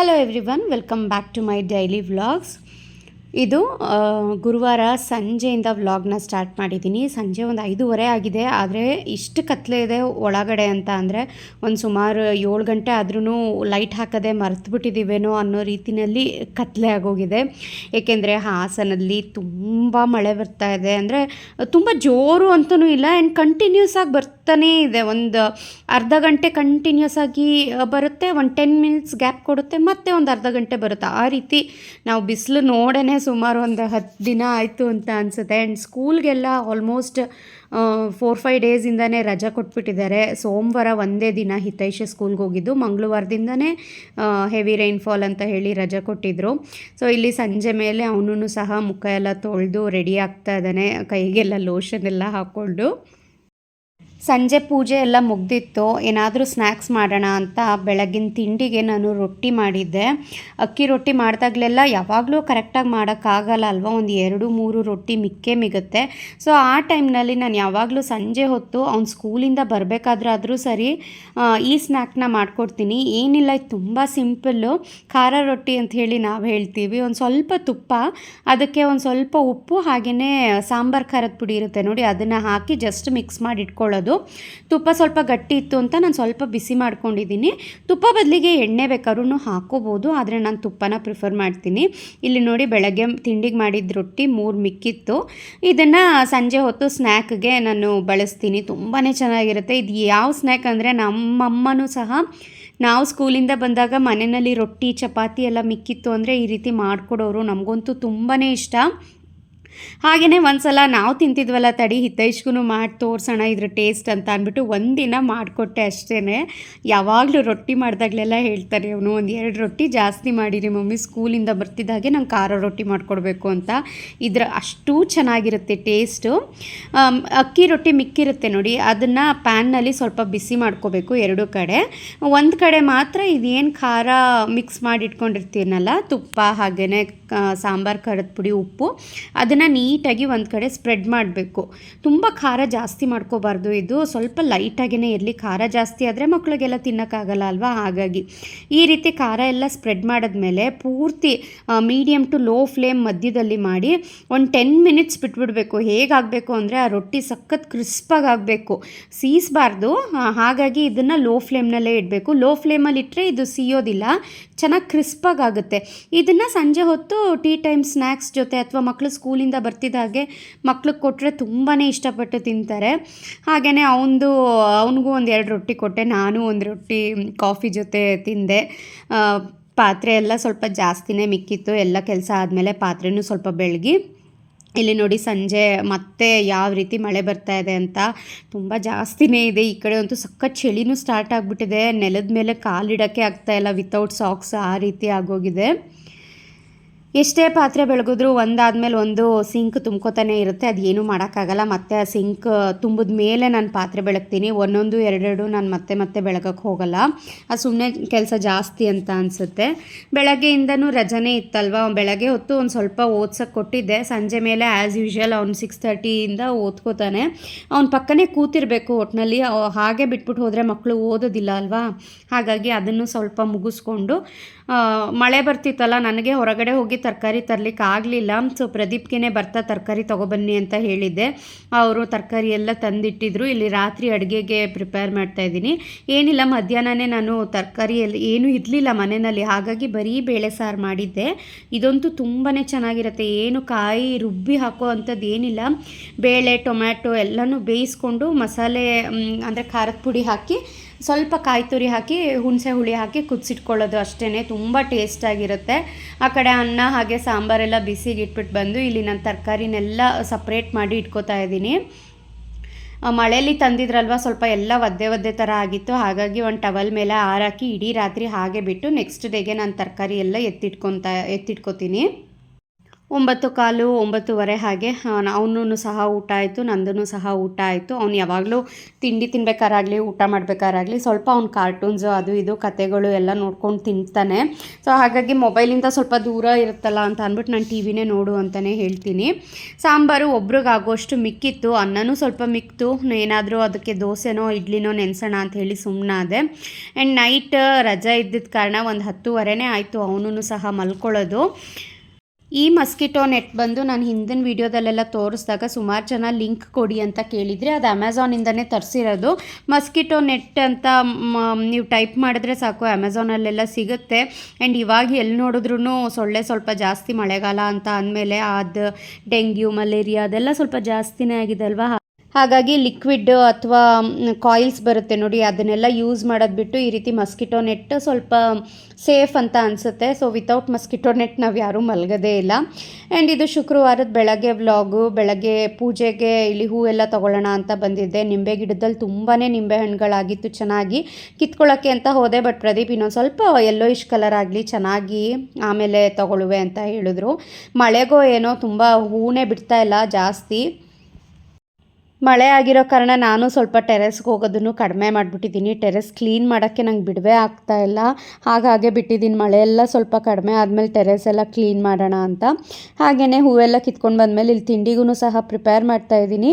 Hello everyone welcome back to my daily vlogs ಇದು ಗುರುವಾರ ಸಂಜೆಯಿಂದ ವ್ಲಾಗ್ನ ಸ್ಟಾರ್ಟ್ ಮಾಡಿದ್ದೀನಿ. ಸಂಜೆ ಒಂದು ಐದೂವರೆ ಆಗಿದೆ. ಆದರೆ ಇಷ್ಟು ಕತ್ಲೆ ಇದೆ ಒಳಗಡೆ ಅಂತ ಅಂದರೆ ಒಂದು ಸುಮಾರು ಏಳು ಗಂಟೆ ಆದ್ರೂ ಲೈಟ್ ಹಾಕದೆ ಮರೆತುಬಿಟ್ಟಿದ್ದೀವೇನೋ ಅನ್ನೋ ರೀತಿಯಲ್ಲಿ ಕತ್ಲೆ ಆಗೋಗಿದೆ. ಏಕೆಂದರೆ ಹಾಸನಲ್ಲಿ ತುಂಬ ಮಳೆ ಬರ್ತಾ ಇದೆ. ಅಂದರೆ ತುಂಬ ಜೋರು ಅಂತಲೂ ಇಲ್ಲ ಆ್ಯಂಡ್ ಕಂಟಿನ್ಯೂಸ್ ಆಗಿ ಬರ್ತಾನೇ ಇದೆ. ಒಂದು ಅರ್ಧ ಗಂಟೆ ಕಂಟಿನ್ಯೂಸ್ ಆಗಿ ಬರುತ್ತೆ. ಒಂದು ಟೆನ್ ಮಿನಿಟ್ಸ್ ಗ್ಯಾಪ್ ಕೊಡುತ್ತೆ. ಮತ್ತೆ ಒಂದು ಅರ್ಧ ಗಂಟೆ ಬರುತ್ತೆ. ಆ ರೀತಿ ನಾವು ಬಿಸಿಲು ನೋಡೇ ಸುಮಾರು ಒಂದು ಹತ್ತು ದಿನ ಆಯಿತು ಅಂತ ಅನಿಸುತ್ತೆ. ಆ್ಯಂಡ್ ಸ್ಕೂಲ್ಗೆಲ್ಲ ಆಲ್ಮೋಸ್ಟ್ ಫೋರ್ ಫೈವ್ ಡೇಸಿಂದನೇ ರಜಾ ಕೊಟ್ಬಿಟ್ಟಿದ್ದಾರೆ. ಸೋಮವಾರ ಒಂದೇ ದಿನ ಹಿತೈಷೆ ಸ್ಕೂಲ್ಗೆ ಹೋಗಿದ್ದು. ಮಂಗಳವಾರದಿಂದನೇ ಹೆವಿ ರೈನ್ಫಾಲ್ ಅಂತ ಹೇಳಿ ರಜಾ ಕೊಟ್ಟಿದ್ದರು ಸೊ ಇಲ್ಲಿ ಸಂಜೆ ಮೇಲೆ ಅವನು ಸಹ ಮುಖ ಎಲ್ಲ ತೊಳೆದು ರೆಡಿ ಆಗ್ತಾ ಇದ್ದಾನೆ. ಕೈಗೆಲ್ಲ ಲೋಷನ್ ಎಲ್ಲ ಹಾಕ್ಕೊಂಡು. ಸಂಜೆ ಪೂಜೆ ಎಲ್ಲ ಮುಗ್ದಿತ್ತು, ಏನಾದರೂ ಸ್ನ್ಯಾಕ್ಸ್ ಮಾಡೋಣ ಅಂತ ಬೆಳಗಿನ ತಿಂಡಿಗೆ ನಾನು ರೊಟ್ಟಿ ಮಾಡಿದ್ದೆ. ಅಕ್ಕಿ ರೊಟ್ಟಿ ಮಾಡಿದಾಗಲೆಲ್ಲ ಯಾವಾಗಲೂ ಕರೆಕ್ಟಾಗಿ ಮಾಡೋಕ್ಕಾಗಲ್ಲ ಅಲ್ವಾ? ಒಂದು ಎರಡು, ಮೂರು ರೊಟ್ಟಿ ಮಿಕ್ಕೇ ಮಿಗುತ್ತೆ. ಸೊ ಆ ಟೈಮ್ನಲ್ಲಿ ನಾನು ಯಾವಾಗಲೂ ಸಂಜೆ ಹೊತ್ತು ಅವ್ನು ಸ್ಕೂಲಿಂದ ಬರಬೇಕಾದ್ರಾದರೂ ಸರಿ ಈ ಸ್ನ್ಯಾಕ್ನ ಮಾಡಿಕೊಡ್ತೀನಿ. ಏನಿಲ್ಲ, ಇದು ತುಂಬ ಸಿಂಪಲ್ಲು. ಖಾರ ರೊಟ್ಟಿ ಅಂತ ಹೇಳಿ ನಾವು ಹೇಳ್ತೀವಿ. ಒಂದು ಸ್ವಲ್ಪ ತುಪ್ಪ, ಅದಕ್ಕೆ ಒಂದು ಸ್ವಲ್ಪ ಉಪ್ಪು ಹಾಗೆಯೇ ಸಾಂಬಾರು ಖಾರದ ಪುಡಿ ಇರುತ್ತೆ ನೋಡಿ, ಅದನ್ನು ಹಾಕಿ ಜಸ್ಟ್ ಮಿಕ್ಸ್ ಮಾಡಿ ಇಟ್ಕೊಳ್ಳೋದು. ತುಪ್ಪ ಸ್ವಲ್ಪ ಗಟ್ಟಿ ಇತ್ತು ಅಂತ ನಾನು ಸ್ವಲ್ಪ ಬಿಸಿ ಮಾಡ್ಕೊಂಡಿದ್ದೀನಿ. ತುಪ್ಪ ಬದಲಿಗೆ ಎಣ್ಣೆ ಬೇಕಾದ್ರೂ ಹಾಕೋಬೋದು, ಆದರೆ ನಾನು ತುಪ್ಪನ ಪ್ರಿಫರ್ ಮಾಡ್ತೀನಿ. ಇಲ್ಲಿ ನೋಡಿ ಬೆಳಗ್ಗೆ ತಿಂಡಿಗೆ ಮಾಡಿದ ರೊಟ್ಟಿ ಮೂರು ಮಿಕ್ಕಿತ್ತು. ಇದನ್ನು ಸಂಜೆ ಹೊತ್ತು ಸ್ನ್ಯಾಕ್ಗೆ ನಾನು ಬಳಸ್ತೀನಿ. ತುಂಬಾ ಚೆನ್ನಾಗಿರುತ್ತೆ. ಇದು ಯಾವ ಸ್ನ್ಯಾಕ್ ಅಂದರೆ ನಮ್ಮಮ್ಮನೂ ಸಹ ನಾವು ಸ್ಕೂಲಿಂದ ಬಂದಾಗ ಮನೆಯಲ್ಲಿ ರೊಟ್ಟಿ, ಚಪಾತಿ ಎಲ್ಲ ಮಿಕ್ಕಿತ್ತು ಅಂದರೆ ಈ ರೀತಿ ಮಾಡಿಕೊಡೋರು. ನಮಗಂತೂ ತುಂಬಾ ಇಷ್ಟ. ಹಾಗೆಯೇ ಒಂದ್ಸಲ ನಾವು ತಿಂತಿದ್ವಲ್ಲ ತಡಿ ಹಿತೈಷ್ಗೂ ಮಾಡಿ ತೋರಿಸೋಣ ಇದ್ರ ಟೇಸ್ಟ್ ಅಂತ ಅಂದ್ಬಿಟ್ಟು ಒಂದಿನ ಮಾಡಿಕೊಟ್ಟೆ ಅಷ್ಟೇ ಯಾವಾಗಲೂ ರೊಟ್ಟಿ ಮಾಡಿದಾಗಲೆಲ್ಲ ಹೇಳ್ತಾರೆ ಅವನು, ಒಂದು ಎರಡು ರೊಟ್ಟಿ ಜಾಸ್ತಿ ಮಾಡಿರಿ ಮಮ್ಮಿ, ಸ್ಕೂಲಿಂದ ಬರ್ತಿದ್ದಾಗೆ ನಂಗೆ ಖಾರ ರೊಟ್ಟಿ ಮಾಡಿಕೊಡ್ಬೇಕು ಅಂತ. ಇದ್ರ ಅಷ್ಟು ಚೆನ್ನಾಗಿರುತ್ತೆ ಟೇಸ್ಟು. ಅಕ್ಕಿ ರೊಟ್ಟಿ ಮಿಕ್ಕಿರುತ್ತೆ ನೋಡಿ, ಅದನ್ನು ಪ್ಯಾನ್ನಲ್ಲಿ ಸ್ವಲ್ಪ ಬಿಸಿ ಮಾಡ್ಕೋಬೇಕು ಎರಡು ಕಡೆ. ಒಂದು ಕಡೆ ಮಾತ್ರ ಇದೇನು ಖಾರ ಮಿಕ್ಸ್ ಮಾಡಿ ಇಟ್ಕೊಂಡಿರ್ತೀನಲ್ಲ ತುಪ್ಪ ಹಾಗೆಯೇ ಸಾಂಬಾರು, ಖಾರದ ಪುಡಿ, ಉಪ್ಪು, ಅದನ್ನು ನೀಟಾಗಿ ಒಂದು ಕಡೆ ಸ್ಪ್ರೆಡ್ ಮಾಡಬೇಕು. ತುಂಬ ಖಾರ ಜಾಸ್ತಿ ಮಾಡ್ಕೋಬಾರ್ದು ಇದು. ಸ್ವಲ್ಪ ಲೈಟಾಗೇ ಇರಲಿ. ಖಾರ ಜಾಸ್ತಿ ಆದರೆ ಮಕ್ಕಳಿಗೆಲ್ಲ ತಿನ್ನೋಕ್ಕಾಗಲ್ಲ ಅಲ್ವಾ? ಹಾಗಾಗಿ ಈ ರೀತಿ ಖಾರ ಎಲ್ಲ ಸ್ಪ್ರೆಡ್ ಮಾಡಿದ್ಮೇಲೆ ಪೂರ್ತಿ ಮೀಡಿಯಮ್ ಟು ಲೋ ಫ್ಲೇಮ್ ಮಧ್ಯದಲ್ಲಿ ಮಾಡಿ ಒಂದು ಟೆನ್ ಮಿನಿಟ್ಸ್ ಬಿಟ್ಬಿಡಬೇಕು. ಹೇಗಾಗಬೇಕು ಅಂದರೆ ಆ ರೊಟ್ಟಿ ಸಖತ್ ಕ್ರಿಸ್ಪಾಗಿ ಆಗಬೇಕು ಸೀಸಬಾರ್ದು ಹಾಗಾಗಿ ಇದನ್ನು ಲೋ ಫ್ಲೇಮ್ನಲ್ಲೇ ಇಡಬೇಕು. ಲೋ ಫ್ಲೇಮಲ್ಲಿ ಇಟ್ಟರೆ ಇದು ಸಿಯೋದಿಲ್ಲ. ಚೆನ್ನಾಗಿ ಕ್ರಿಸ್ಪಾಗಿ ಆಗುತ್ತೆ. ಇದನ್ನು ಸಂಜೆ ಹೊತ್ತು ಟೀ ಟೈಮ್ ಸ್ನ್ಯಾಕ್ಸ್ ಜೊತೆ ಅಥವಾ ಮಕ್ಕಳು ಸ್ಕೂಲಿಂದ ಬರ್ತಿದ್ದಾಗೆ ಮಕ್ಳಿಗೆ ಕೊಟ್ಟರೆ ತುಂಬಾ ಇಷ್ಟಪಟ್ಟು ತಿಂತಾರೆ. ಹಾಗೆಯೇ ಅವನದು ಅವನಿಗೂ ಒಂದು ಎರಡು ರೊಟ್ಟಿ ಕೊಟ್ಟೆ, ನಾನು ಒಂದು ರೊಟ್ಟಿ, ಕಾಫಿ ಜೊತೆ ತಿಂದೆ. ಪಾತ್ರೆ ಎಲ್ಲ ಸ್ವಲ್ಪ ಜಾಸ್ತಿನೇ ಮಿಕ್ಕಿತ್ತು, ಎಲ್ಲ ಕೆಲಸ ಆದಮೇಲೆ ಪಾತ್ರೆನೂ ಸ್ವಲ್ಪ ಬೆಳಗಿ ಇಲ್ಲಿ ನೋಡಿ ಸಂಜೆ ಮತ್ತೆ ಯಾವ ರೀತಿ ಮಳೆ ಬರ್ತಾ ಇದೆ ಅಂತ ತುಂಬ ಜಾಸ್ತಿನೇ ಇದೆ. ಈ ಕಡೆ ಅಂತೂ ಸಖತ್ ಚಳಿನೂ ಸ್ಟಾರ್ಟ್ ಆಗಿಬಿಟ್ಟಿದೆ. ನೆಲದ ಮೇಲೆ ಕಾಲಿಡೋಕ್ಕೆ ಆಗ್ತಾ ಇಲ್ಲ ವಿತೌಟ್ ಸಾಕ್ಸ್ ಆ ರೀತಿ ಆಗೋಗಿದೆ. ಎಷ್ಟೇ ಪಾತ್ರೆ ಬೆಳಗಿದ್ರು ಒಂದಾದ್ಮೇಲೆ ಒಂದು ಸಿಂಕ್ ತುಂಬ್ಕೋತಾನೆ ಇರುತ್ತೆ. ಅದು ಏನೂ ಮಾಡೋಕ್ಕಾಗಲ್ಲ. ಮತ್ತೆ ಆ ಸಿಂಕ್ ತುಂಬಿದ ಮೇಲೆ ನಾನು ಪಾತ್ರೆ ಬೆಳಗ್ತೀನಿ. ಒಂದೊಂದು, ಎರಡೆರಡು ನಾನು ಮತ್ತೆ ಮತ್ತೆ ಬೆಳಗಕ್ಕೆ ಹೋಗಲ್ಲ. ಅದು ಸುಮ್ಮನೆ ಕೆಲಸ ಜಾಸ್ತಿ ಅಂತ ಅನಿಸುತ್ತೆ. ಬೆಳಗ್ಗೆಯಿಂದನೂ ರಜನೇ ಇತ್ತಲ್ವ? ಬೆಳಗ್ಗೆ ಹೊತ್ತು ಒಂದು ಸ್ವಲ್ಪ ಓದ್ಸೋಕ್ಕೆ ಕೊಟ್ಟಿದ್ದೆ. ಸಂಜೆ ಮೇಲೆ ಆ್ಯಸ್ ಯೂಶ್ವಲ್ ಅವ್ನು ಸಿಕ್ಸ್ ತರ್ಟಿಯಿಂದ ಓದ್ಕೋತಾನೆ. ಅವ್ನ ಪಕ್ಕನೇ ಕೂತಿರಬೇಕು ಒಟ್ಟಿನಲ್ಲಿ ಹಾಗೆ ಬಿಟ್ಬಿಟ್ಟು ಹೋದರೆ ಮಕ್ಕಳು ಓದೋದಿಲ್ಲ ಅಲ್ವಾ? ಹಾಗಾಗಿ ಅದನ್ನು ಸ್ವಲ್ಪ ಮುಗಿಸ್ಕೊಂಡು ಮಳೆ ಬರ್ತಿತ್ತಲ್ಲ, ನನಗೆ ಹೊರಗಡೆ ಹೋಗಿ ತರಕಾರಿ ತರಲಿಕ್ಕೆ ಆಗಲಿಲ್ಲ. ಸೊ ಪ್ರದೀಪ್ಗೆ ಬರ್ತಾ ತರಕಾರಿ ತೊಗೊಬನ್ನಿ ಅಂತ ಹೇಳಿದ್ದೆ. ಅವರು ತರಕಾರಿ ಎಲ್ಲ ತಂದಿಟ್ಟಿದ್ರು. ಇಲ್ಲಿ ರಾತ್ರಿ ಅಡುಗೆಗೆ ಪ್ರಿಪೇರ್ ಮಾಡ್ತಾ ಇದ್ದೀನಿ. ಏನಿಲ್ಲ, ಮಧ್ಯಾಹ್ನನೇ ನಾನು ತರಕಾರಿ ಎಲ್ಲ ಏನೂ ಇರಲಿಲ್ಲ ಮನೆಯಲ್ಲಿ. ಹಾಗಾಗಿ ಬರೀ ಬೇಳೆ ಸಾರು ಮಾಡಿದ್ದೆ. ಇದಂತೂ ತುಂಬಾ ಚೆನ್ನಾಗಿರುತ್ತೆ. ಏನು ಕಾಯಿ ರುಬ್ಬಿ ಹಾಕೋ ಅಂಥದ್ದು ಏನಿಲ್ಲ. ಬೇಳೆ, ಟೊಮ್ಯಾಟೊ ಎಲ್ಲನೂ ಬೇಯಿಸ್ಕೊಂಡು ಮಸಾಲೆ ಅಂದರೆ ಖಾರದ ಪುಡಿ ಹಾಕಿ ಸ್ವಲ್ಪ ಕಾಯಿ ತುರಿ ಹಾಕಿ, ಹುಣಸೆ ಹುಳಿ ಹಾಕಿ ಕುದಿಸಿಟ್ಕೊಳ್ಳೋದು ಅಷ್ಟೇ ತುಂಬ ಟೇಸ್ಟಾಗಿರುತ್ತೆ ಆ ಕಡೆ ಅನ್ನ ಹಾಗೆ ಸಾಂಬಾರೆಲ್ಲ ಬಿಸಿಗೆ ಇಟ್ಬಿಟ್ಟು ಬಂದು ಇಲ್ಲಿ ನಾನು ತರಕಾರಿನೆಲ್ಲ ಸಪ್ರೇಟ್ ಮಾಡಿ ಇಟ್ಕೋತಾ ಇದ್ದೀನಿ. ಮಳೆಯಲ್ಲಿ ತಂದಿದ್ರಲ್ವ, ಸ್ವಲ್ಪ ಎಲ್ಲ ಒದ್ದೆ ಒದ್ದೆ ಥರ ಆಗಿತ್ತು. ಹಾಗಾಗಿ ಒಂದು ಟವಲ್ ಮೇಲೆ ಆರಾಕಿ ಇಡೀ ರಾತ್ರಿ ಹಾಗೆ ಬಿಟ್ಟು ನೆಕ್ಸ್ಟ್ ಡೇಗೆ ನಾನು ತರಕಾರಿ ಎಲ್ಲ ಎತ್ತಿಟ್ಕೊತಾ, ಎತ್ತಿಟ್ಕೊತೀನಿ. ಒಂಬತ್ತು ಕಾಲು ಒಂಬತ್ತುವರೆ ಹಾಗೆ ಅವನೂ ಸಹ ಊಟ ಆಯಿತು ನಂದೂ ಸಹ ಊಟ ಆಯಿತು. ಅವ್ನು ಯಾವಾಗಲೂ ತಿಂಡಿ ತಿನ್ಬೇಕಾರಾಗಲಿ, ಊಟ ಮಾಡಬೇಕಾರಾಗಲಿ, ಸ್ವಲ್ಪ ಅವ್ನು ಕಾರ್ಟೂನ್ಸು ಅದು ಇದು ಕತೆಗಳು ಎಲ್ಲ ನೋಡ್ಕೊಂಡು ತಿಂತಾನೆ. ಸೊ ಹಾಗಾಗಿ ಮೊಬೈಲಿಂದ ಸ್ವಲ್ಪ ದೂರ ಇರುತ್ತಲ್ಲ ಅಂತ ಅಂದ್ಬಿಟ್ಟು ನಾನು ಟಿ ವಿನೇ ನೋಡು ಅಂತಲೇ ಹೇಳ್ತೀನಿ. ಸಾಂಬಾರು ಒಬ್ರಿಗಾಗೋಷ್ಟು ಮಿಕ್ಕಿತ್ತು, ಅನ್ನನೂ ಸ್ವಲ್ಪ ಮಿಕ್ತು ಏನಾದರೂ ಅದಕ್ಕೆ ದೋಸೆನೋ, ಇಡ್ಲಿನೋ ನೆನೆಸೋಣ ಅಂತ ಹೇಳಿ ಸುಮ್ಮನಾದೆ ಆ್ಯಂಡ್ ನೈಟ್ ರಜಾ ಇದ್ದಿದ್ದ ಕಾರಣ ಒಂದು ಹತ್ತುವರೆನೇ ಆಯಿತು ಅವನೂ ಸಹ ಮಲ್ಕೊಳ್ಳೋದು. ಈ ಮಸ್ಕಿಟೋ ನೆಟ್ ಬಂದು ನಾನು ಹಿಂದಿನ ವೀಡಿಯೋದಲ್ಲೆಲ್ಲ ತೋರಿಸಿದಾಗ ಸುಮಾರು ಜನ ಲಿಂಕ್ ಕೊಡಿ ಅಂತ ಕೇಳಿದರೆ ಅದು ಅಮೆಝಾನಿಂದನೇ ತರಿಸಿರೋದು. ಮಸ್ಕಿಟೋ ನೆಟ್ ಅಂತ ನೀವು ಟೈಪ್ ಮಾಡಿದ್ರೆ ಸಾಕು ಅಮೆಝಾನಲ್ಲೆಲ್ಲ ಸಿಗುತ್ತೆ. ಆ್ಯಂಡ್ ಇವಾಗ ಎಲ್ಲಿ ನೋಡಿದ್ರೂ ಸೊಳ್ಳೆ ಸ್ವಲ್ಪ ಜಾಸ್ತಿ ಮಳೆಗಾಲ ಅಂತ ಅಂದಮೇಲೆ ಅದು ಡೆಂಗ್ಯೂ, ಮಲೇರಿಯಾ ಅದೆಲ್ಲ ಸ್ವಲ್ಪ ಜಾಸ್ತಿನೇ ಆಗಿದೆ ಅಲ್ವಾ? ಹಾಗಾಗಿ ಲಿಕ್ವಿಡ್ ಅಥವಾ ಕಾಯಿಲ್ಸ್ ಬರುತ್ತೆ ನೋಡಿ, ಅದನ್ನೆಲ್ಲ ಯೂಸ್ ಮಾಡೋದು ಬಿಟ್ಟು ಈ ರೀತಿ ಮಸ್ಕಿಟೋ ನೆಟ್ ಸ್ವಲ್ಪ ಸೇಫ್ ಅಂತ ಅನಿಸುತ್ತೆ. ಸೊ ವಿತೌಟ್ ಮಸ್ಕಿಟೋ ನೆಟ್ ನಾವು ಯಾರೂ ಮಲಗೋದೇ ಇಲ್ಲ. ಆ್ಯಂಡ್ ಇದು ಶುಕ್ರವಾರದ ಬೆಳಗ್ಗೆ ವ್ಲಾಗು ಬೆಳಗ್ಗೆ ಪೂಜೆಗೆ ಇಲ್ಲಿ ಹೂವೆಲ್ಲ ತೊಗೊಳ್ಳೋಣ ಅಂತ ಬಂದಿದ್ದೆ. ನಿಂಬೆ ಗಿಡದಲ್ಲಿ ತುಂಬಾ ನಿಂಬೆ ಹಣ್ಣುಗಳಾಗಿತ್ತು ಚೆನ್ನಾಗಿ. ಕಿತ್ಕೊಳ್ಳೋಕ್ಕೆ ಅಂತ ಹೋದೆ ಬಟ್ ಪ್ರದೀಪ್ ಇನ್ನೊಂದು ಸ್ವಲ್ಪ ಎಲ್ಲೋ ಇಶ್ ಕಲರ್ ಆಗಲಿ ಚೆನ್ನಾಗಿ ಆಮೇಲೆ ತೊಗೊಳ್ಳುವೆ ಅಂತ ಹೇಳಿದ್ರು. ಮಳೆಗೋ ಏನೋ ತುಂಬ ಹೂನೇ ಬಿಡ್ತಾ ಇಲ್ಲ ಜಾಸ್ತಿ. ಮಳೆ ಆಗಿರೋ ಕಾರಣ ನಾನು ಸ್ವಲ್ಪ ಟೆರೆಸ್ಗೆ ಹೋಗೋದನ್ನು ಕಡಿಮೆ ಮಾಡಿಬಿಟ್ಟಿದ್ದೀನಿ. ಟೆರೆಸ್ ಕ್ಲೀನ್ ಮಾಡೋಕ್ಕೆ ನಂಗೆ ಬಿಡವೇ ಆಗ್ತಾ ಇಲ್ಲ. ಹಾಗಾಗೆ ಬಿಟ್ಟಿದ್ದೀನಿ. ಮಳೆ ಎಲ್ಲ ಸ್ವಲ್ಪ ಕಡಿಮೆ ಆದಮೇಲೆ ಟೆರೆಸ್ ಎಲ್ಲ ಕ್ಲೀನ್ ಮಾಡೋಣ ಅಂತ. ಹಾಗೆಯೇ ಹೂವೆಲ್ಲ ಕಿತ್ಕೊಂಡು ಬಂದಮೇಲೆ ಇಲ್ಲಿ ತಿಂಡಿಗೂ ಸಹ ಪ್ರಿಪೇರ್ ಮಾಡ್ತಾ ಇದ್ದೀನಿ.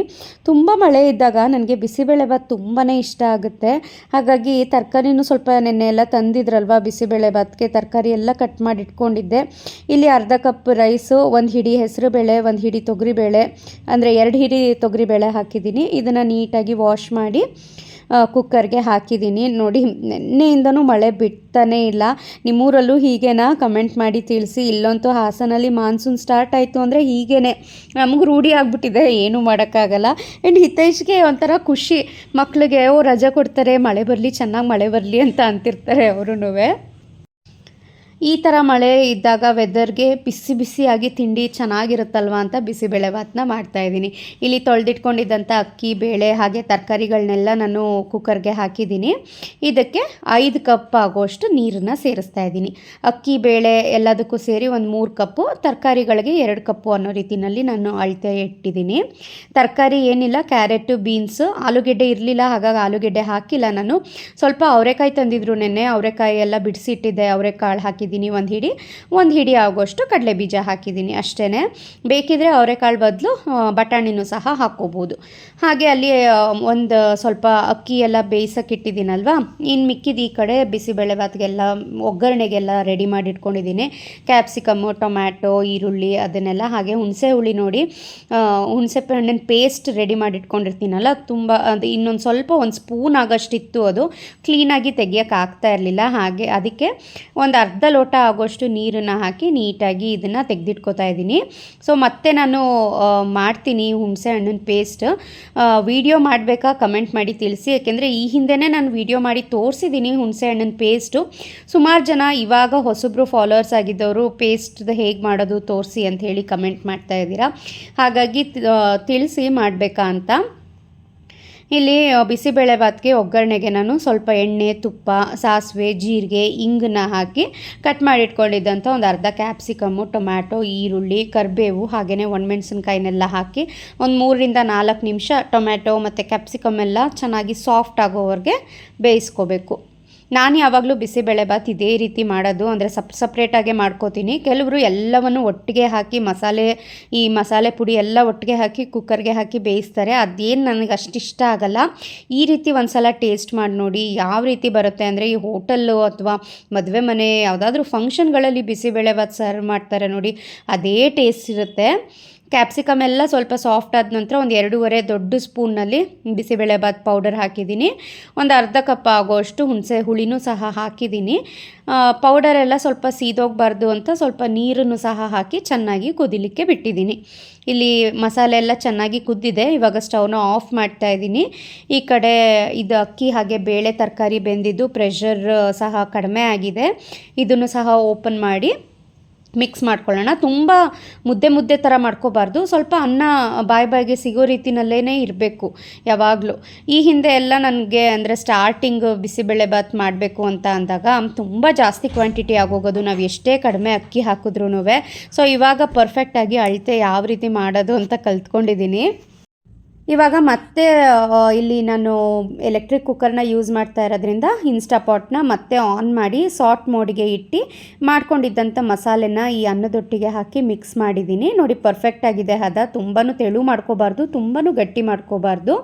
ತುಂಬ ಮಳೆ ಇದ್ದಾಗ ನನಗೆ ಬಿಸಿಬೇಳೆ ಭಾತ್ ತುಂಬಾ ಇಷ್ಟ ಆಗುತ್ತೆ. ಹಾಗಾಗಿ ತರಕಾರಿನೂ ಸ್ವಲ್ಪ ನೆನ್ನೆ ಎಲ್ಲ ತಂದಿದ್ರಲ್ವ ಬಿಸಿಬೇಳೆ ಭಾತ್ಗೆ. ತರಕಾರಿ ಎಲ್ಲ ಕಟ್ ಮಾಡಿ ಇಟ್ಕೊಂಡಿದ್ದೆ. ಇಲ್ಲಿ ಅರ್ಧ ಕಪ್ ರೈಸು, ಒಂದು ಹಿಡಿ ಹೆಸರು ಬೇಳೆ, ಒಂದು ಹಿಡಿ ತೊಗರಿಬೇಳೆ ಅಂದರೆ ಎರಡು ಹಿಡಿ ತೊಗರಿಬೇಳೆ ಹಾಕಿ ಹಾಕಿದ್ದೀನಿ. ಇದನ್ನು ನೀಟಾಗಿ ವಾಶ್ ಮಾಡಿ ಕುಕ್ಕರ್ಗೆ ಹಾಕಿದ್ದೀನಿ. ನೋಡಿ, ನಿನ್ನೆಯಿಂದನೂ ಮಳೆ ಬಿಡ್ತಾನೇ ಇಲ್ಲ. ನಿಮ್ಮೂರಲ್ಲೂ ಹೀಗೇನಾ? ಕಮೆಂಟ್ ಮಾಡಿ ತಿಳಿಸಿ. ಇಲ್ಲಂತೂ ಹಾಸನಲ್ಲಿ ಮಾನ್ಸೂನ್ ಸ್ಟಾರ್ಟ್ ಆಯಿತು ಅಂದರೆ ಹೀಗೇ ನಮಗೆ ರೂಢಿ ಆಗಿಬಿಟ್ಟಿದೆ. ಏನೂ ಮಾಡೋಕ್ಕಾಗಲ್ಲ. ಆ್ಯಂಡ್ ಹಿತೈಷ್ಗೆ ಒಂಥರ ಖುಷಿ. ಮಕ್ಕಳಿಗೆ ಓ, ರಜೆ ಕೊಡ್ತಾರೆ. ಮಳೆ ಬರಲಿ, ಚೆನ್ನಾಗಿ ಮಳೆ ಬರಲಿ ಅಂತ ಅಂತಿರ್ತಾರೆ ಅವರೂ ಈ ಥರ ಮಳೆ ಇದ್ದಾಗ ವೆದರ್ಗೆ ಬಿಸಿ ಬಿಸಿಯಾಗಿ ತಿಂಡಿ ಚೆನ್ನಾಗಿರುತ್ತಲ್ವ ಅಂತ ಬಿಸಿಬೇಳೆ ಭಾತನ್ನ ಮಾಡ್ತಾಯಿದ್ದೀನಿ ಇಲ್ಲಿ ತೊಳೆದಿಟ್ಕೊಂಡಿದ್ದಂಥ ಅಕ್ಕಿ, ಬೇಳೆ ಹಾಗೆ ತರಕಾರಿಗಳನ್ನೆಲ್ಲ ನಾನು ಕುಕ್ಕರ್ಗೆ ಹಾಕಿದ್ದೀನಿ. ಇದಕ್ಕೆ ಐದು ಕಪ್ ಆಗೋಷ್ಟು ನೀರನ್ನು ಸೇರಿಸ್ತಾ ಇದ್ದೀನಿ. ಅಕ್ಕಿ, ಬೇಳೆ ಎಲ್ಲದಕ್ಕೂ ಸೇರಿ ಒಂದು ಮೂರು ಕಪ್ಪು, ತರಕಾರಿಗಳಿಗೆ ಎರಡು ಕಪ್ಪು ಅನ್ನೋ ರೀತಿಯಲ್ಲಿ ನಾನು ಅಳತೆ ಇಟ್ಟಿದ್ದೀನಿ. ತರಕಾರಿ ಏನಿಲ್ಲ, ಕ್ಯಾರೆಟು, ಬೀನ್ಸು, ಆಲೂಗೆಡ್ಡೆ ಇರಲಿಲ್ಲ, ಹಾಗಾಗಿ ಆಲೂಗೆಡ್ಡೆ ಹಾಕಿಲ್ಲ ನಾನು. ಸ್ವಲ್ಪ ಅವರೆಕಾಯಿ ತಂದಿದ್ರು ನೆನ್ನೆ, ಅವರೆಕಾಯಿ ಎಲ್ಲ ಬಿಡಿಸಿಟ್ಟಿದ್ದೆ, ಅವರೆಕಾಳು ಹಾಕಿ ಹಾಕಿದ್ದೀನಿ, ಒಂದು ಹಿಡಿ. ಒಂದು ಹಿಡಿ ಆಗೋಷ್ಟು ಕಡಲೆ ಬೀಜ ಹಾಕಿದ್ದೀನಿ ಅಷ್ಟೇ ಬೇಕಿದ್ರೆ ಅವರೆಕಾಳು ಬದಲು ಬಟಾಣಿನೂ ಸಹ ಹಾಕ್ಕೋಬೋದು. ಹಾಗೆ ಅಲ್ಲಿ ಒಂದು ಸ್ವಲ್ಪ ಅಕ್ಕಿ ಎಲ್ಲ ಬೇಯಿಸೋಕೆ ಇಟ್ಟಿದ್ದೀನಲ್ವಾ ಇನ್ನು ಮಿಕ್ಕಿದ ಈ ಕಡೆ ಬಿಸಿಬೇಳೆ ಭಾತ್ಗೆಲ್ಲ, ಒಗ್ಗರಣೆಗೆಲ್ಲ ರೆಡಿ ಮಾಡಿ ಇಟ್ಕೊಂಡಿದ್ದೀನಿ ಕ್ಯಾಪ್ಸಿಕಮ್ಮು ಟೊಮ್ಯಾಟೊ, ಈರುಳ್ಳಿ ಅದನ್ನೆಲ್ಲ ಹಾಗೆ ಹುಣಸೆ ಹುಳಿ ನೋಡಿ ಹುಣಸೆ ಹಣ್ಣಿನ ಪೇಸ್ಟ್ ರೆಡಿ ಮಾಡಿ ಇಟ್ಕೊಂಡಿರ್ತೀನಲ್ಲ ತುಂಬ ಅದು ಇನ್ನೊಂದು ಸ್ವಲ್ಪ ಒಂದು ಸ್ಪೂನ್ ಆಗೋಷ್ಟಿತ್ತು ಅದು. ಕ್ಲೀನಾಗಿ ತೆಗಿಯೋಕ್ಕಾಗ್ತಾ ಇರಲಿಲ್ಲ, ಹಾಗೆ ಅದಕ್ಕೆ ಒಂದು ಅರ್ಧ ಲೋಟ ಆಗೋಷ್ಟು ನೀರನ್ನು ಹಾಕಿ ನೀಟಾಗಿ ಇದನ್ನು ತೆಗೆದಿಟ್ಕೋತಾ ಇದ್ದೀನಿ. ಸೊ ಮತ್ತೆ ನಾನು ಮಾಡ್ತೀನಿ ಹುಣಸೆ ಹಣ್ಣಿನ ಪೇಸ್ಟ್ ವಿಡಿಯೋ ಮಾಡಬೇಕಾ ಕಮೆಂಟ್ ಮಾಡಿ ತಿಳಿಸಿ. ಯಾಕೆಂದರೆ ಈ ಹಿಂದೆನೇ ನಾನು ವಿಡಿಯೋ ಮಾಡಿ ತೋರಿಸಿದ್ದೀನಿ ಹುಣಸೆ ಹಣ್ಣಿನ ಪೇಸ್ಟು ಸುಮಾರು ಜನ ಇವಾಗ ಹೊಸಬ್ರು ಫಾಲೋವರ್ಸ್ ಆಗಿದ್ದವರು ಪೇಸ್ಟ್ ಹೇಗೆ ಮಾಡೋದು ತೋರಿಸಿ ಅಂತ ಹೇಳಿ ಕಮೆಂಟ್ ಮಾಡ್ತಾ ಇದ್ದೀರಾ. ಹಾಗಾಗಿ ತಿಳಿಸಿ ಮಾಡಬೇಕಾ ಅಂತ. ಇಲ್ಲಿ ಬಿಸಿಬೇಳೆ ಭಾತ್ಗೆ ಒಗ್ಗರಣೆಗೆ ನಾನು ಸ್ವಲ್ಪ ಎಣ್ಣೆ, ತುಪ್ಪ, ಸಾಸಿವೆ, ಜೀರಿಗೆ, ಇಂಗನ್ನ ಹಾಕಿ ಕಟ್ ಮಾಡಿಟ್ಕೊಂಡಿದ್ದಂಥ ಒಂದು ಅರ್ಧ ಕ್ಯಾಪ್ಸಿಕಮ್ಮು ಟೊಮ್ಯಾಟೊ ಈರುಳ್ಳಿ, ಕರಿಬೇವು ಹಾಗೆಯೇ ಒಣಮೆಣಸಿನ್ಕಾಯಿನೆಲ್ಲ ಹಾಕಿ ಒಂದು ಮೂರರಿಂದ ನಾಲ್ಕು ನಿಮಿಷ ಟೊಮ್ಯಾಟೊ ಮತ್ತು ಕ್ಯಾಪ್ಸಿಕಮ್ ಎಲ್ಲ ಚೆನ್ನಾಗಿ ಸಾಫ್ಟ್ ಆಗೋವರೆಗೆ ಬೇಯಿಸ್ಕೋಬೇಕು. ನಾನು ಯಾವಾಗಲೂ ಬಿಸಿಬೇಳೆಬಾತ್ ಇದೇ ರೀತಿ ಮಾಡೋದು, ಅಂದರೆ ಸಪ್ ಸಪ್ರೇಟಾಗೆ ಮಾಡ್ಕೋತೀನಿ. ಕೆಲವರು ಎಲ್ಲವನ್ನು ಒಟ್ಟಿಗೆ ಹಾಕಿ ಮಸಾಲೆ, ಈ ಮಸಾಲೆ ಪುಡಿ ಎಲ್ಲ ಒಟ್ಟಿಗೆ ಹಾಕಿ ಕುಕ್ಕರ್ಗೆ ಹಾಕಿ ಬೇಯಿಸ್ತಾರೆ. ಅದೇನು ನನಗೆ ಅಷ್ಟು ಇಷ್ಟ ಆಗಲ್ಲ. ಈ ರೀತಿ ಒಂದು ಸಲ ಟೇಸ್ಟ್ ಮಾಡಿ ನೋಡಿ ಯಾವ ರೀತಿ ಬರುತ್ತೆ ಅಂದರೆ ಈ ಹೋಟೆಲ್ಲು ಅಥವಾ ಮದುವೆ ಮನೆ ಯಾವುದಾದ್ರೂ ಫಂಕ್ಷನ್ಗಳಲ್ಲಿ ಬಿಸಿಬೇಳೆಬಾತ್ ಸರ್ವ್ ಮಾಡ್ತಾರೆ ನೋಡಿ, ಅದೇ ಟೇಸ್ಟ್ ಇರುತ್ತೆ. ಕ್ಯಾಪ್ಸಿಕಮ್ ಎಲ್ಲ ಸ್ವಲ್ಪ ಸಾಫ್ಟ್ ಆದ ನಂತರ ಒಂದು ಎರಡೂವರೆ ದೊಡ್ಡ ಸ್ಪೂನ್ನಲ್ಲಿ ಬಿಸಿಬೇಳೆಬಾತ್ ಪೌಡರ್ ಹಾಕಿದ್ದೀನಿ. ಒಂದು ಅರ್ಧ ಕಪ್ ಆಗೋಷ್ಟು ಹುಣಸೆ ಹುಳಿನೂ ಸಹ ಹಾಕಿದ್ದೀನಿ. ಪೌಡರ್ ಎಲ್ಲ ಸ್ವಲ್ಪ ಸೀದೋಗಬಾರ್ದು ಅಂತ ಸ್ವಲ್ಪ ನೀರನ್ನು ಸಹ ಹಾಕಿ ಚೆನ್ನಾಗಿ ಕುದಿಲಿಕ್ಕೆ ಬಿಟ್ಟಿದ್ದೀನಿ. ಇಲ್ಲಿ ಮಸಾಲೆ ಎಲ್ಲ ಚೆನ್ನಾಗಿ ಕುದ್ದಿದೆ. ಇವಾಗ ಸ್ಟವ್ನ ಆಫ್ ಮಾಡ್ತಾ ಇದ್ದೀನಿ. ಈ ಕಡೆ ಇದು ಅಕ್ಕಿ ಹಾಗೆ ಬೇಳೆ ತರಕಾರಿ ಬೆಂದಿದ್ದು ಪ್ರೆಷರ್ ಸಹ ಕಡಿಮೆ ಆಗಿದೆ. ಇದನ್ನು ಸಹ ಓಪನ್ ಮಾಡಿ ಮಿಕ್ಸ್ ಮಾಡ್ಕೊಳ್ಳೋಣ. ತುಂಬ ಮುದ್ದೆ ಮುದ್ದೆ ಥರ ಮಾಡ್ಕೋಬಾರ್ದು. ಸ್ವಲ್ಪ ಅನ್ನ ಬಾಯಿ ಬಾಯಿಗೆ ಸಿಗೋ ರೀತಿನಲ್ಲೇ ಇರಬೇಕು ಯಾವಾಗಲೂ. ಈ ಹಿಂದೆ ಎಲ್ಲ ನನಗೆ ಅಂದರೆ ಸ್ಟಾರ್ಟಿಂಗ್ ಬಿಸಿಬೇಳೆಬಾತ್ ಮಾಡಬೇಕು ಅಂತ ಅಂದಾಗ ತುಂಬ ಜಾಸ್ತಿ ಕ್ವಾಂಟಿಟಿ ಆಗೋಗೋದು. ನಾವು ಎಷ್ಟೇ ಕಡಿಮೆ ಅಕ್ಕಿ ಹಾಕಿದ್ರೂ ಸೊ ಇವಾಗ ಪರ್ಫೆಕ್ಟಾಗಿ ಅಳತೆ ಯಾವ ರೀತಿ ಮಾಡೋದು ಅಂತ ಕಲ್ತ್ಕೊಂಡಿದ್ದೀನಿ. ಇವಾಗ ಮತ್ತೆ ಇಲ್ಲಿ ನಾನು ಎಲೆಕ್ಟ್ರಿಕ್ ಕುಕ್ಕರ್ನ ಯೂಸ್ ಮಾಡ್ತಾ ಇರೋದ್ರಿಂದ ಇನ್ಸ್ಟಾಪಾಟ್ನ ಮತ್ತೆ ಆನ್ ಮಾಡಿ ಸಾಟ್ ಮೋಡಿಗೆ ಇಟ್ಟು ಮಾಡ್ಕೊಂಡಿದ್ದಂಥ ಮಸಾಲೆನ ಈ ಅನ್ನದೊಟ್ಟಿಗೆ ಹಾಕಿ ಮಿಕ್ಸ್ ಮಾಡಿದ್ದೀನಿ. ನೋಡಿ ಪರ್ಫೆಕ್ಟ್ ಆಗಿದೆ ಹದ. ತುಂಬಾ ತೆಳು ಮಾಡ್ಕೋಬಾರ್ದು ತುಂಬಾ ಗಟ್ಟಿ ಮಾಡ್ಕೋಬಾರ್ದು.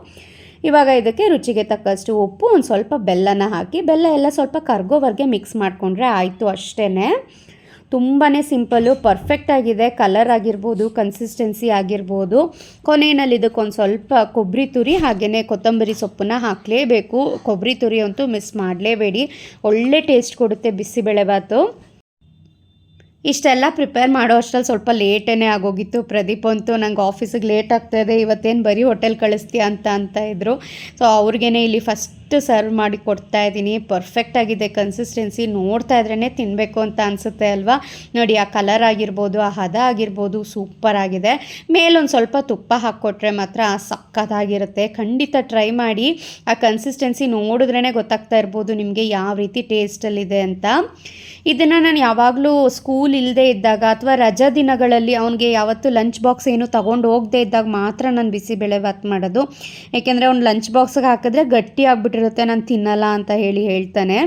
ಇವಾಗ ಇದಕ್ಕೆ ರುಚಿಗೆ ತಕ್ಕಷ್ಟು ಉಪ್ಪು, ಒಂದು ಸ್ವಲ್ಪ ಬೆಲ್ಲನ ಹಾಕಿ, ಬೆಲ್ಲ ಎಲ್ಲ ಸ್ವಲ್ಪ ಕರ್ಗೋವರೆಗೆ ಮಿಕ್ಸ್ ಮಾಡಿಕೊಂಡ್ರೆ ಆಯಿತು ಅಷ್ಟೇ ತುಂಬಾ ಸಿಂಪಲ್ಲು ಪರ್ಫೆಕ್ಟ್ ಆಗಿದೆ ಕಲರ್ ಆಗಿರ್ಬೋದು ಕನ್ಸಿಸ್ಟೆನ್ಸಿ ಆಗಿರ್ಬೋದು. ಕೊನೆಯಲ್ಲಿ ಇದಕ್ಕೊಂದು ಸ್ವಲ್ಪ ಕೊಬ್ಬರಿ ತುರಿ ಹಾಗೆಯೇ ಕೊತ್ತಂಬರಿ ಸೊಪ್ಪನ್ನ ಹಾಕಲೇಬೇಕು. ಕೊಬ್ಬರಿ ತುರಿ ಅಂತೂ ಮಿಸ್ ಮಾಡಲೇಬೇಡಿ. ಒಳ್ಳೆ ಟೇಸ್ಟ್ ಕೊಡುತ್ತೆ ಬಿಸಿಬೇಳೆಬಾತು ಇಷ್ಟೆಲ್ಲ ಪ್ರಿಪೇರ್ ಮಾಡೋ ಅಷ್ಟರಲ್ಲಿ ಸ್ವಲ್ಪ ಲೇಟೇ ಆಗೋಗಿತ್ತು. ಪ್ರದೀಪ್ ಅಂತೂ ನಂಗೆ ಆಫೀಸಿಗೆ ಲೇಟ್ ಆಗ್ತಾಯಿದೆ ಇವತ್ತೇನು ಬರೀ ಹೋಟೆಲ್ ಕಳಿಸ್ತೀಯ ಅಂತ ಅಂತ ಇದ್ದರು ಸೊ ಅವ್ರಿಗೇ ಇಲ್ಲಿ ಫಸ್ಟ್ ಸರ್ವ್ ಮಾಡಿ ಕೊಡ್ತಾ ಇದ್ದೀನಿ. ಪರ್ಫೆಕ್ಟ್ ಆಗಿದೆ. ಕನ್ಸಿಸ್ಟೆನ್ಸಿ ನೋಡ್ತಾ ಇದ್ರೇ ತಿನ್ನಬೇಕು ಅಂತ ಅನಿಸುತ್ತೆ ಅಲ್ವಾ? ನೋಡಿ, ಆ ಕಲರ್ ಆಗಿರ್ಬೋದು, ಆ ಹದ ಆಗಿರ್ಬೋದು ಸೂಪರ್ ಆಗಿದೆ. ಮೇಲೊಂದು ಸ್ವಲ್ಪ ತುಪ್ಪ ಹಾಕ್ಕೊಟ್ರೆ ಮಾತ್ರ ಸಕ್ಕತ್ತಾಗಿರುತ್ತೆ. ಖಂಡಿತ ಟ್ರೈ ಮಾಡಿ. ಆ ಕನ್ಸಿಸ್ಟೆನ್ಸಿ ನೋಡಿದ್ರೇ ಗೊತ್ತಾಗ್ತಾ ಇರ್ಬೋದು ನಿಮಗೆ ಯಾವ ರೀತಿ ಟೇಸ್ಟಲ್ಲಿದೆ ಅಂತ. ಇದನ್ನು ನಾನು ಯಾವಾಗಲೂ ಸ್ಕೂಲ್ ಇಲ್ಲದೆ ಇದ್ದಾಗ ಅಥವಾ ರಜಾ ದಿನಗಳಲ್ಲಿ ಅವನಿಗೆ ಯಾವತ್ತೂ ಲಂಚ್ ಬಾಕ್ಸ್ ಏನು ತೊಗೊಂಡು ಹೋಗದೆ ಇದ್ದಾಗ ಮಾತ್ರ ನಾನು ಬಿಸಿಬೇಳೆ ಬಾತ್ ಮಾಡೋದು. ಏಕೆಂದರೆ ಅವ್ನು ಲಂಚ್ ಬಾಕ್ಸ್ಗೆ ಹಾಕಿದ್ರೆ ಗಟ್ಟಿ ಆಗಿಬಿಟ್ಟಿರುತ್ತೆ. ನಾನು ತಿನ್ನಲ್ಲ ಅಂತ ಹೇಳಿ ಹೇಳ್ತಾನೆ.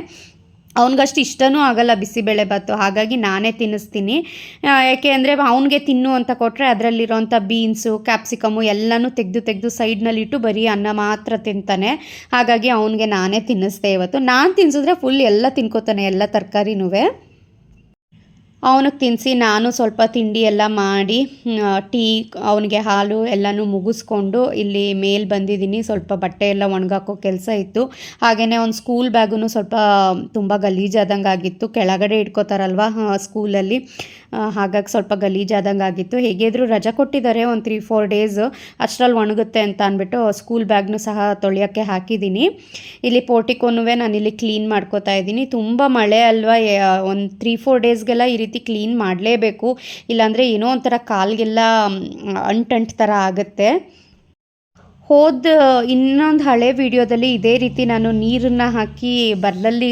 ಅವ್ನಿಗಷ್ಟು ಇಷ್ಟನೂ ಆಗಲ್ಲ ಬಿಸಿಬೇಳೆ ಬಾತು ಹಾಗಾಗಿ ನಾನೇ ತಿನ್ನಿಸ್ತೀನಿ. ಯಾಕೆ ಅಂದರೆ ಅವನಿಗೆ ತಿನ್ನು ಅಂತ ಕೊಟ್ಟರೆ ಅದರಲ್ಲಿರೋಂಥ ಬೀನ್ಸು ಕ್ಯಾಪ್ಸಿಕಮು ಎಲ್ಲನೂ ತೆಗೆದು ತೆಗೆದು ಸೈಡ್ನಲ್ಲಿಟ್ಟು ಬರೀ ಅನ್ನ ಮಾತ್ರ ತಿಂತಾನೆ. ಹಾಗಾಗಿ ಅವನಿಗೆ ನಾನೇ ತಿನ್ನಿಸ್ದೆ ಇವತ್ತು. ನಾನು ತಿನ್ನಿಸಿದ್ರೆ ಫುಲ್ ಎಲ್ಲ ತಿನ್ಕೋತಾನೆ, ಎಲ್ಲ ತರಕಾರಿನೂ ಅವನಿಗೆ ತಿನ್ನಿಸಿ ನಾನು ಸ್ವಲ್ಪ ತಿಂಡಿ ಎಲ್ಲ ಮಾಡಿ ಟೀ, ಅವನಿಗೆ ಹಾಲು ಎಲ್ಲನೂ ಮುಗಿಸ್ಕೊಂಡು ಇಲ್ಲಿ ಮೇಲ್ ಬಂದಿದ್ದೀನಿ. ಸ್ವಲ್ಪ ಬಟ್ಟೆ ಎಲ್ಲ ಒಣಗಾಕೋ ಕೆಲಸ ಇತ್ತು. ಹಾಗೆಯೇ ಅವ್ನ ಸ್ಕೂಲ್ ಬ್ಯಾಗೂ ಸ್ವಲ್ಪ ತುಂಬ ಗಲೀಜಾದಂಗೆ ಆಗಿತ್ತು ಕೆಳಗಡೆ ಇಟ್ಕೋತಾರಲ್ವ ಸ್ಕೂಲಲ್ಲಿ ಹಾಗಾಗಿ ಸ್ವಲ್ಪ ಗಲೀಜಾದಂಗೆ ಆಗಿತ್ತು ಹೇಗಿದ್ರು ರಜಾ ಕೊಟ್ಟಿದ್ದಾರೆ ಒಂದು ತ್ರೀ ಫೋರ್ ಡೇಸ್ ಅಷ್ಟರಲ್ಲಿ ಒಣಗುತ್ತೆ ಅಂತ ಅಂದ್ಬಿಟ್ಟು ಸ್ಕೂಲ್ ಬ್ಯಾಗ್ನು ಸಹ ತೊಳೆಯೋಕ್ಕೆ ಹಾಕಿದ್ದೀನಿ. ಇಲ್ಲಿ ಪೋರ್ಟಿಕೋನು ನಾನು ಇಲ್ಲಿ ಕ್ಲೀನ್ ಮಾಡ್ಕೋತಾ ಇದ್ದೀನಿ. ತುಂಬ ಮಳೆ ಅಲ್ವಾ ಒಂದು ತ್ರೀ ಫೋರ್ ಡೇಸ್ಗೆಲ್ಲ ಈ ರೀತಿ ಕ್ಲೀನ್ ಮಾಡಲೇಬೇಕು. ಇಲ್ಲಾಂದರೆ ಏನೋ ಒಂಥರ ಕಾಲಿಗೆಲ್ಲ ಅಂಟಂಟ್ ಥರ ಆಗುತ್ತೆ. ಹೋದ ಇನ್ನೊಂದು ಹಳೆ ವಿಡಿಯೋದಲ್ಲಿ ಇದೇ ರೀತಿ ನಾನು ನೀರನ್ನು ಹಾಕಿ ಬರ್ಲಲ್ಲಿ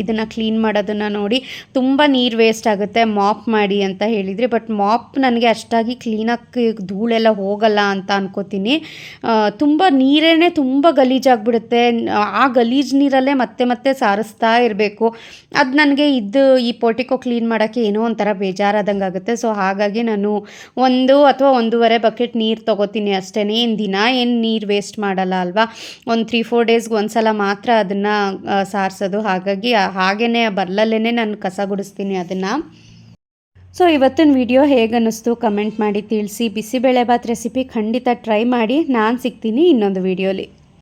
ಇದನ್ನು ಕ್ಲೀನ್ ಮಾಡೋದನ್ನು ನೋಡಿ ತುಂಬ ನೀರು ವೇಸ್ಟ್ ಆಗುತ್ತೆ, ಮಾಪ್ ಮಾಡಿ ಅಂತ ಹೇಳಿದರೆ. ಬಟ್ ಮಾಪ್ ನನಗೆ ಅಷ್ಟಾಗಿ ಕ್ಲೀನಾಗಿ ಧೂಳೆಲ್ಲ ಹೋಗಲ್ಲ ಅಂತ ಅನ್ಕೋತೀನಿ. ತುಂಬ ನೀರೇ ತುಂಬ ಗಲೀಜಾಗ್ಬಿಡುತ್ತೆ ಆ ಗಲೀಜು ನೀರಲ್ಲೇ ಮತ್ತೆ ಮತ್ತೆ ಸಾರಿಸ್ತಾ ಇರಬೇಕು. ಅದು ನನಗೆ ಇದು ಈ ಪೋಟಿಕೋ ಕ್ಲೀನ್ ಮಾಡೋಕ್ಕೆ ಏನೋ ಒಂಥರ ಬೇಜಾರಾದಂಗೆ ಆಗುತ್ತೆ. ಸೊ ಹಾಗಾಗಿ ನಾನು ಒಂದು ಅಥವಾ ಒಂದೂವರೆ ಬಕೆಟ್ ನೀರು ತೊಗೋತೀನಿ ಅಷ್ಟೇ ದಿನ ಏನು ನೀರು ವೇಸ್ಟ್ ಮಾಡಲ್ಲ ಅಲ್ವಾ? ಒಂದು ತ್ರೀ ಫೋರ್ ಡೇಸ್ಗೆ ಒಂದು ಸಲ ಮಾತ್ರ ಅದನ್ನು ಸಾರಿಸೋದು. ಹಾಗಾಗಿ ಹಾಗೇ ಬರಲಲ್ಲೇ ನಾನು ಕಸ ಗುಡಿಸ್ತೀನಿ ಅದನ್ನು. ಸೊ ಇವತ್ತಿನ ವಿಡಿಯೋ ಹೇಗೆ ಅನ್ನಿಸ್ತು ಕಮೆಂಟ್ ಮಾಡಿ ತಿಳಿಸಿ. ಬಿಸಿಬೇಳೆಬಾತ್ ರೆಸಿಪಿ ಖಂಡಿತ ಟ್ರೈ ಮಾಡಿ. ನಾನು ಸಿಗ್ತೀನಿ ಇನ್ನೊಂದು ವಿಡಿಯೋಲಿ